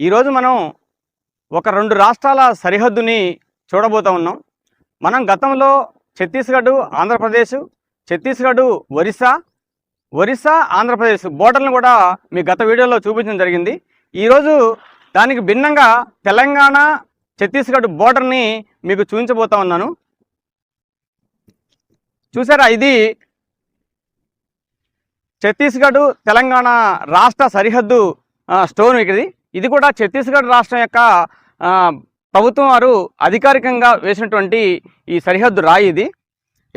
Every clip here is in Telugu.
ఈరోజు మనం ఒక రెండు రాష్ట్రాల సరిహద్దుని చూడబోతా ఉన్నాం. మనం గతంలో ఛత్తీస్గఢ్ ఆంధ్రప్రదేశ్ ఛత్తీస్గఢ్ ఒరిస్సా ఒరిస్సా ఆంధ్రప్రదేశ్ బోర్డర్ని కూడా మీ గత వీడియోలో చూపించడం జరిగింది. ఈరోజు దానికి భిన్నంగా తెలంగాణ ఛత్తీస్గఢ్ బోర్డర్ని మీకు చూపించబోతా ఉన్నాను. చూసారా ఇది ఛత్తీస్గఢ్ తెలంగాణ రాష్ట్ర సరిహద్దు స్టోన్ ఇది ఇది కూడా ఛత్తీస్గఢ్ రాష్ట్రం యొక్క ప్రభుత్వం వారు అధికారికంగా వేసినటువంటి ఈ సరిహద్దు రాయి ఇది.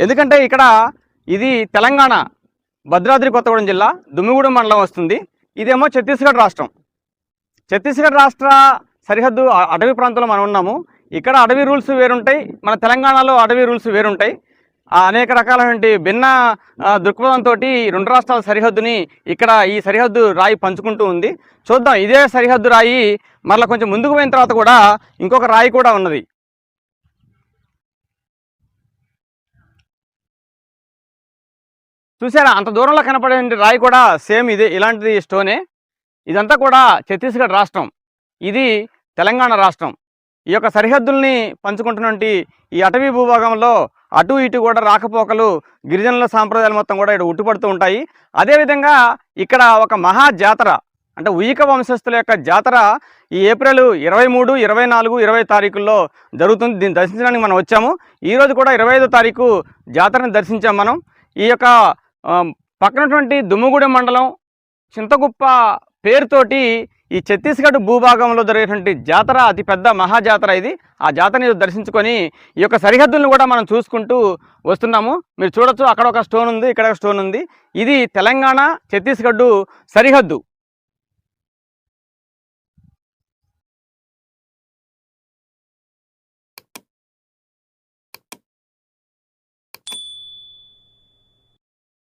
ఎందుకంటే ఇక్కడ ఇది తెలంగాణ భద్రాద్రి కొత్తగూడెం జిల్లా దుమ్మిగూడెం మండలం వస్తుంది. ఇదేమో ఛత్తీస్గఢ్ రాష్ట్రం. ఛత్తీస్గఢ్ రాష్ట్ర సరిహద్దు అటవీ ప్రాంతంలో మనం ఉన్నాము. ఇక్కడ అడవి రూల్స్ వేరుంటాయి. మన తెలంగాణలో అడవి రూల్స్ వేరుంటాయి. అనేక రకాలైనటువంటి భిన్న దృక్పథంతో రెండు రాష్ట్రాల సరిహద్దుని ఇక్కడ ఈ సరిహద్దు రాయి పంచుకుంటూ ఉంది. చూద్దాం ఇదే సరిహద్దు రాయి మరలా కొంచెం ముందుకు పోయిన తర్వాత కూడా ఇంకొక రాయి కూడా ఉన్నది. చూసారా అంత దూరంలో కనపడే రాయి కూడా సేమ్ ఇదే ఇలాంటిది స్టోనే. ఇదంతా కూడా ఛత్తీస్గఢ్ రాష్ట్రం. ఇది తెలంగాణ రాష్ట్రం. ఈ యొక్క సరిహద్దుల్ని పంచుకుంటున్నటువంటి ఈ అటవీ భూభాగంలో అటు ఇటు కూడా రాకపోకలు గిరిజనుల సాంప్రదాయాలు మొత్తం కూడా ఇక్కడ ఉట్టుపడుతూ ఉంటాయి. అదేవిధంగా ఇక్కడ ఒక మహా జాతర అంటే ఉయిక వంశస్థుల యొక్క జాతర ఈ ఏప్రిల్ ఇరవై మూడు ఇరవై నాలుగు ఇరవై తారీఖుల్లో జరుగుతుంది. దీన్ని దర్శించడానికి మనం వచ్చాము. ఈరోజు కూడా ఇరవై ఐదో తారీఖు జాతరని దర్శించాం మనం. ఈ యొక్క పక్కనటువంటి దుమ్ముగూడెం మండలం చింతగుప్ప పేరుతోటి ఈ ఛత్తీస్గఢ్ భూభాగంలో జరిగేటువంటి జాతర అతిపెద్ద మహాజాతర ఇది. ఆ జాతరని దర్శించుకొని ఈ యొక్క సరిహద్దులను కూడా మనం చూసుకుంటూ వస్తున్నాము. మీరు చూడొచ్చు అక్కడ ఒక స్టోన్ ఉంది ఇక్కడ ఒక స్టోన్ ఉంది. ఇది తెలంగాణ ఛత్తీస్గఢ్ సరిహద్దు.